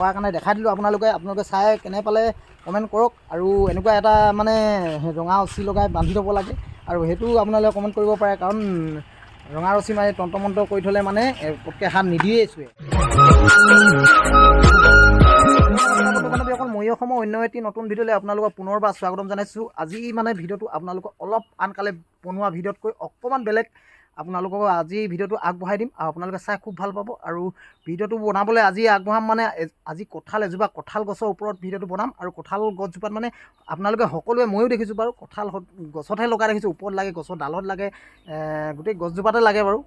হোৱাৰ কাৰণে দেখাই দিলোঁ আপোনালোকে আপোনালোকে চাই কেনে পালে কমেণ্ট কৰক আৰু এনেকুৱা এটা মানে ৰঙা ৰছী লগাই বান্ধি থ'ব লাগে আৰু সেইটো আপোনালোকে কমেণ্ট কৰিব পাৰে কাৰণ ৰঙা ৰছী মাৰি তন্ত্ৰমন্ত্ৰ কৰি থ'লে মানে পটকৈ হাত নিদিয়েই চুৱে। অকল মই অসমৰ অন্য এটি নতুন ভিডিঅ'লৈ আপোনালোকক পুনৰবাৰ স্বাগতম জনাইছোঁ। আজি মানে ভিডিঅ'টো আপোনালোকক অলপ আনকালে বনোৱা ভিডিঅ'তকৈ অকণমান বেলেগ আপোনালোকক আজি ভিডিঅ'টো আগবঢ়াই দিম আৰু আপোনালোকে চাই খুব ভাল পাব আৰু ভিডিঅ'টো বনাবলৈ আজি আগবঢ়াম মানে আজি কঁঠাল এজোপা কঁঠাল গছৰ ওপৰত ভিডিঅ'টো বনাম আৰু কঁঠাল গছজোপাত মানে আপোনালোকে সকলোৱে ময়ো দেখিছোঁ বাৰু কঁঠাল গছতহে লগাই দেখিছোঁ ওপৰত লাগে গছৰ ডালত লাগে গোটেই গছজোপাতে লাগে বাৰু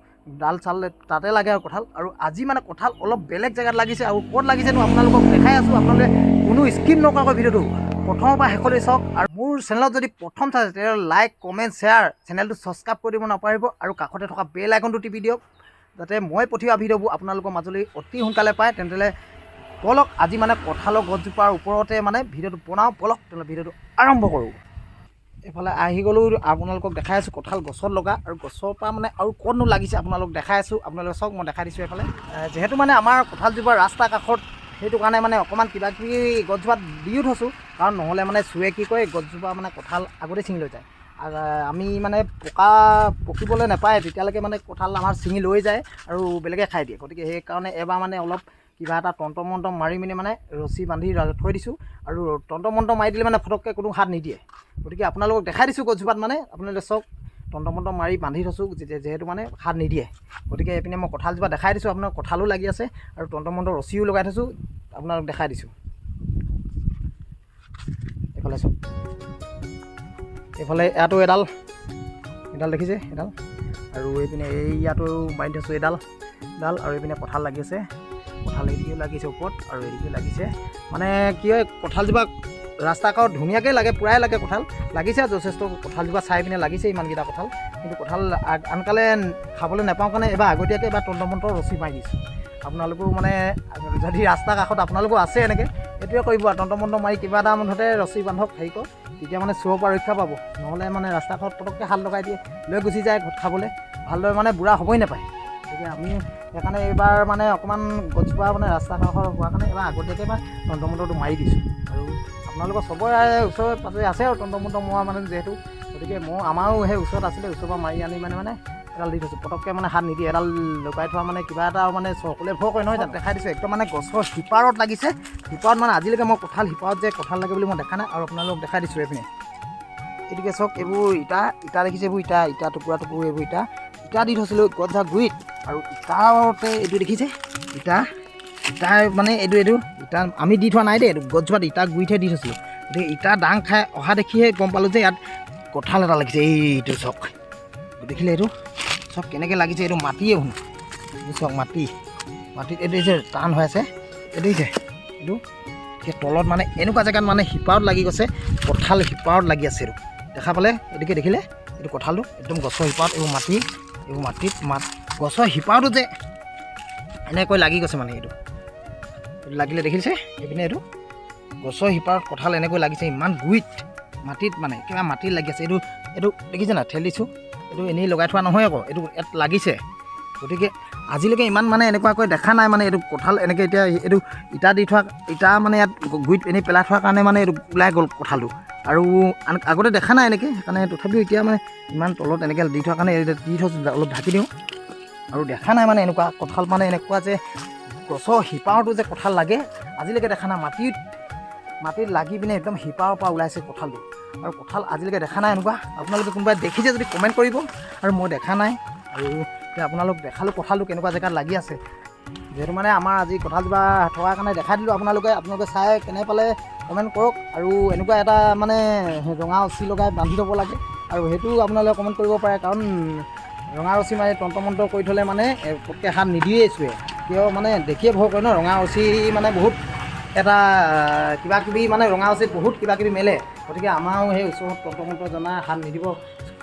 ডাল চাল তাতে লাগে আৰু কঁঠাল আৰু আজি মানে কঁঠাল অলপ বেলেগ জেগাত লাগিছে আৰু ক'ত লাগিছেনো আপোনালোকক দেখাই আছোঁ আপোনালোকে কোনো স্কিপ নকৰাকৈ ভিডিঅ'টো প্ৰথমৰ পৰা শেষলৈ চাওক আৰু মোৰ চেনেলত যদি প্ৰথম চাইছে তেতিয়াহ'লে লাইক কমেণ্ট শ্বেয়াৰ চেনেলটো ছাবস্ক্ৰাইব কৰি দিব নাপাহৰিব আৰু কাষতে থকা বেল আইকনটো টিপি দিয়ক যাতে মই পঠিওৱা ভিডিঅ'বোৰ আপোনালোকৰ মাজলৈ অতি সোনকালে পায়। তেনেহ'লে বলক আজি মানে কঁঠালৰ গছজোপাৰ ওপৰতে মানে ভিডিঅ'টো বনাওঁ। বলক তেনেহ'লে ভিডিঅ'টো আৰম্ভ কৰোঁ। এইফালে আহি গ'লেও আপোনালোকক দেখাই আছোঁ কঁঠাল গছত লগা আৰু গছৰ পৰা মানে আৰু ক'তনো লাগিছে আপোনালোক দেখাই আছোঁ। আপোনালোকে চাওক মই দেখাই দিছোঁ এইফালে। যিহেতু মানে আমাৰ কঁঠালজোপা ৰাস্তাৰ কাষত সেইটো কাৰণে মানে অকণমান কিবা কিবি গছজোপাত দিও থৈছোঁ কাৰণ নহ'লে মানে চুৱে কি কৰে গছজোপা মানে কঁঠাল আগতে ছিঙি লৈ যায়। আমি মানে পকা, পকিবলৈ নাপায়, তেতিয়ালৈকে মানে কঁঠাল আমাৰ ছিঙি লৈ যায় আৰু বেলেগে খাই দিয়ে। গতিকে সেইকাৰণে এবাৰ মানে অলপ কিবা এটা তন্ত্ৰ মন্ত্ৰ মাৰি মেলি মানে ৰছী বান্ধি থৈ দিছোঁ। আৰু তন্ত্ৰ মন্ত্ৰ মাৰি দিলে মানে ফটককৈ কোনো হাত নিদিয়ে। গতিকে আপোনালোকক দেখাই দিছোঁ গছজোপাত মানে। আপোনালোকে চাওক। তন্ত্ৰ মন্ত্ৰ মাৰি বান্ধি থৈছোঁ যিহে- যিহেতু মানে হাত নিদিয়ে। গতিকে এইপিনে মই কঁঠালজোপা দেখাই দিছোঁ আপোনাৰ কঁঠালো লাগি আছে আৰু তন্ত্ৰ মন্ত্ৰ ৰছীও লগাই থৈছোঁ আপোনালোক দেখাই দিছোঁ। এইফালে চাওক। এইফালে ইয়াতো এডাল এডাল দেখিছে এডাল। আৰু এইপিনে এই ইয়াতো বান্ধি থৈছোঁ এডাল এডাল। আৰু এইপিনে কঁঠাল লাগি আছে কঁঠাল এদিকেও লাগিছে ওপৰত আৰু এদিকেও লাগিছে। মানে কি হয় কঁঠালজোপা ৰাস্তা কাষত ধুনীয়াকৈ লাগে প্ৰায় লাগে কঁঠাল। লাগিছে যথেষ্ট কঁঠালজোপা চাই পিনে লাগিছে ইমানকেইটা কঁঠাল। কিন্তু কঁঠাল আনকালে খাবলৈ নাপাওঁ কাৰণে এবাৰ আগতীয়াকৈ এবাৰ তন্ত্ৰমন্ত্ৰ ৰছী মাৰি দিছোঁ। আপোনালোকেও মানে যদি ৰাস্তা কাষত আপোনালোকো আছে এনেকৈ এইটোৱে কৰিব আৰু। তন্ত্ৰমন্ত্ৰ মাৰি কিবা এটা মুঠতে ৰছী বান্ধক হেৰি কৰক তেতিয়া মানে চোৰৰ পৰা ৰক্ষা পাব। নহ'লে মানে ৰাস্তা কাষত পটককৈ হাত লগাই দিয়ে লৈ গুচি যায় খাবলৈ। ভালদৰে মানে বুঢ়া হ'বই নাপায়। গতিকে আমি সেইকাৰণে এইবাৰ মানে অকণমান গছজোপা মানে ৰাস্তা কাষৰ হোৱাৰ কাৰণে এবাৰ আগতীয়াকৈ এবাৰ তন্ত্ৰমন্ত্ৰটো মাৰি দিছোঁ। আৰু আপোনালোকৰ চবৰে ওচৰে পাঁজৰে আছে আৰু তন্ত্ৰমন্ত্ৰ মৰা মানে যিহেতু, গতিকে মই আমাৰো সেই ওচৰত আছিলে, ওচৰৰ পৰা মাৰি আনি মানে মানে এডাল দি থৈছোঁ। পটককৈ মানে হাত নিদিয়ে, এডাল লগাই থোৱা মানে কিবা এটা মানে সকলোৱে ভয় কৰে নহয় জানো? দেখাই দিছোঁ, একদম মানে গছৰ শিপাৰত লাগিছে। শিপাৰত মানে আজিলৈকে মই কঁঠাল শিপাৰত যে কঁঠাল লাগে বুলি মই দেখা নাই, আৰু আপোনালোকক দেখাই দিছোঁ এইপিনে। এইটোকে চাওক, এইবোৰ ইটা ইটা দেখিছে এইবোৰ ইটা ইটা টুকুৰা টুকুৰ এইবোৰ ইটা। ইটা দি থৈছিলোঁ গছজোপা গুৰিত, আৰু ইটাতে এইটো দেখিছে, ইটা। ইটা মানে এইটো এইটো, ইটা আমি দি থোৱা নাই দেই গছজোপাত ইটা গুৰিতহে দি থৈছিলোঁ। গতিকে ইটা দাং খাই অহা দেখিহে গম পালোঁ যে ইয়াত কঁঠাল এটা লাগিছে। এইটো চাওক। দেখিলে এইটো? চাওক কেনেকৈ লাগিছে, এইটো মাটিয়ে শুনো। চাওক মাটি। মাটিত এইটো যে টান হৈ আছে, এইটো দেখিছে এইটো? সেই তলত মানে এনেকুৱা জেগাত মানে শিপাৰত লাগি গৈছে, কঁঠাল শিপাৰত লাগি আছে এইটো। দেখা পালে? এইটোকে দেখিলে? এইটো কঁঠালটো একদম গছৰ শিপাৰত, এইবোৰ মাটি, এইবোৰ মাটিত মাত গছৰ শিপাৰটো যে এনেকৈ লাগি গৈছে মানে এইটো। লাগিলে দেখিছে এইপিনে এইটো গছৰ শিপাৰত কঁঠাল এনেকৈ লাগিছে, ইমান গুৰিত মাটিত মানে কিবা মাটিত লাগি আছে। এইটো এইটো দেখিছে না ঠেলিছোঁ। এইটো এনেই লগাই থোৱা নহয় আকৌ। এইটো ইয়াত লাগিছে। গতিকে আজিলৈকে ইমান মানে এনেকুৱাকৈ দেখা নাই মানে এইটো কঁঠাল এনেকৈ এতিয়া এইটো ইটা দি থোৱা, ইটা মানে ইয়াত গুৰিত এনেই পেলাই থোৱাৰ কাৰণে মানে এইটো ওলাই গ'ল কঁঠালটো। আৰু আগতে দেখা নাই এনেকৈ। সেইকাৰণে তথাপিও এতিয়া মানে ইমান তলত এনেকৈ দি থোৱাৰ কাৰণে দি থৈছোঁ, অলপ ঢাকি দিওঁ। আৰু দেখা নাই মানে এনেকুৱা কঁঠাল মানে এনেকুৱা যে গছৰ শিপাৰটো যে কঁঠাল লাগে আজিলৈকে দেখা নাই। মাটিত মাটিত লাগি পিনে একদম শিপাৰৰ পৰা ওলাইছে কঁঠালটো। আৰু কঁঠাল আজিলৈকে দেখা নাই এনেকুৱা। আপোনালোকে কোনোবাই দেখিছে যদি কমেণ্ট কৰিব। আৰু মই দেখা নাই। আৰু আপোনালোক দেখালোঁ কঁঠালটো কেনেকুৱা জেগাত লাগি আছে। যিহেতু মানে আমাৰ আজি কঁঠালজোপা থকাৰ কাৰণে দেখাই দিলোঁ আপোনালোকে। আপোনালোকে চাই কেনে পালে কমেণ্ট কৰক। আৰু এনেকুৱা এটা মানে ৰঙা ৰছী লগাই বান্ধি থ'ব লাগে। আৰু সেইটো আপোনালোকে কমেণ্ট কৰিব পাৰে। কাৰণ ৰঙা ৰছী মাৰি তন্ত্ৰমন্ত্ৰ কৰি থ'লে মানে এ, পটকৈ হাত নিদিয়েই চুৱে কিয় মানে দেখিয়ে ভয় কৰে ন, ৰঙা ৰছী মানে বহুত এটা, কিবা কিবি মানে ৰঙা ৰছীত বহুত কিবা কিবি মেলে। গতিকে আমাৰো সেই ওচৰত তন্ত্ৰমন্ত্ৰ জনা হাত নিদিব,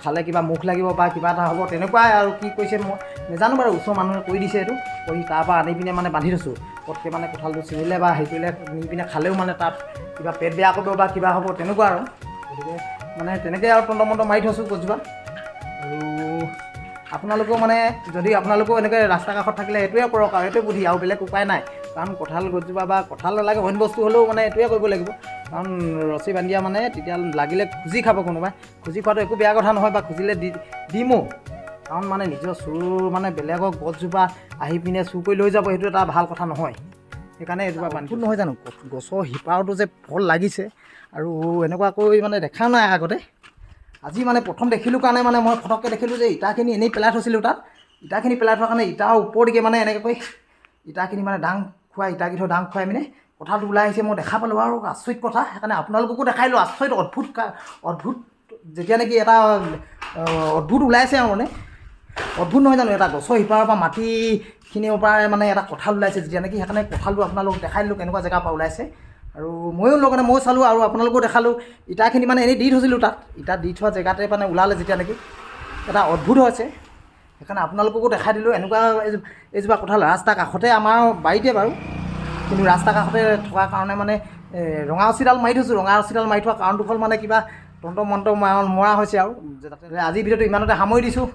খালে কিবা মুখ লাগিব বা কিবা এটা হ'ব, তেনেকুৱাই আৰু কি কৰিছে মই নাজানো বাৰু, ওচৰৰ মানুহে কৰি দিছে এইটো। কৰি তাৰপৰা আনি পিনে মানে বান্ধি থৈছোঁ। পটকৈ মানে কঁঠালটো ছিঙিলে বা হেৰি কৰিলে, নি পিনে খালেও মানে তাত কিবা পেট বেয়া কৰিব বা কিবা হ'ব, তেনেকুৱা আৰু। গতিকে মানে তেনেকৈ আৰু তন্ত্ৰমন্ত্ৰ মাৰি থৈছোঁ গছজোপা আপোনালোকেও মানে যদি আপোনালোকেও এনেকৈ ৰাস্তা কাষত থাকিলে এইটোৱে কৰক আৰু এইটোৱে বুদ্ধি আৰু বেলেগ উপায় নাই। কাৰণ কঁঠাল গছজোপা বা কঁঠাল নালাগে অইন বস্তু হ'লেও মানে এইটোৱে কৰিব লাগিব। কাৰণ ৰছী বান্ধি দিয়া মানে তেতিয়া লাগিলে খুজি খাব কোনোবাই। খুজি খোৱাটো একো বেয়া কথা নহয় বা খুজিলে দি দিমো। কাৰণ মানে নিজৰ চুৰ মানে বেলেগৰ গছজোপা আহি পিনে চুৰ কৰি লৈ যাব সেইটো এটা ভাল কথা নহয়। সেইকাৰণে এজোপা বান্ধি নহয় জানো? গছ- গছৰ শিপাৰটো যে ফল লাগিছে আৰু এনেকুৱাকৈ মানে দেখা নাই আগতে। আজি মানে প্ৰথম দেখিলোঁ কাৰণে মানে মই ফটককৈ দেখিলোঁ যে ইটাখিনি এনেই পেলাই থৈছিলোঁ তাত। ইটাখিনি পেলাই থোৱাৰ কাৰণে ইটাৰ ওপৰদিকে মানে এনেকৈ ইটাখিনি মানে দাং খুৱাই ইটাকেইটা দাং খুৱাই মানে কঁঠালটো ওলাই আহিছে মই দেখা পালোঁ আৰু আচৰিত কথা সেইকাৰণে আপোনালোককো দেখাইলোঁ। আচৰিত অদ্ভুত অদ্ভুত যেতিয়া নেকি এটা অদ্ভুত ওলাইছে আৰু মানে। অদ্ভুত নহয় জানো এটা গছৰ শিপাৰৰ পৰা মাটিখিনিৰ পৰা মানে এটা কঁঠাল ওলাইছে যেতিয়া নেকি সেইকাৰণে কঁঠালটো আপোনালোকক দেখাই দিলোঁ কেনেকুৱা জেগাৰ পৰা ওলাইছে। আৰু ময়ো লগতে ময়ো চালোঁ আৰু আপোনালোকেও দেখালোঁ। ইটাখিনি মানে এনেই দি থৈছিলোঁ তাত। ইটা দি থোৱা জেগাতে মানে ওলালে যেতিয়া নেকি। এটা অদ্ভুত হৈছে। সেইকাৰণে আপোনালোককো দেখাই দিলোঁ। এনেকুৱা এজোপা কঁঠাল ৰাস্তাৰ কাষতে আমাৰ বাৰীতে বাৰু। কিন্তু ৰাস্তাৰ কাষতে থকাৰ কাৰণে মানে ৰঙা ৰছীডাল মাৰি থৈছোঁ। ৰঙা ৰছীডাল মাৰি থোৱা কাৰণটো হ'ল মানে কিবা তন্ত্ৰ মন্ত্ৰ মৰা হৈছে আৰু। আজিৰ ভিডিঅ'টো ইমানতে সামৰি দিছোঁ।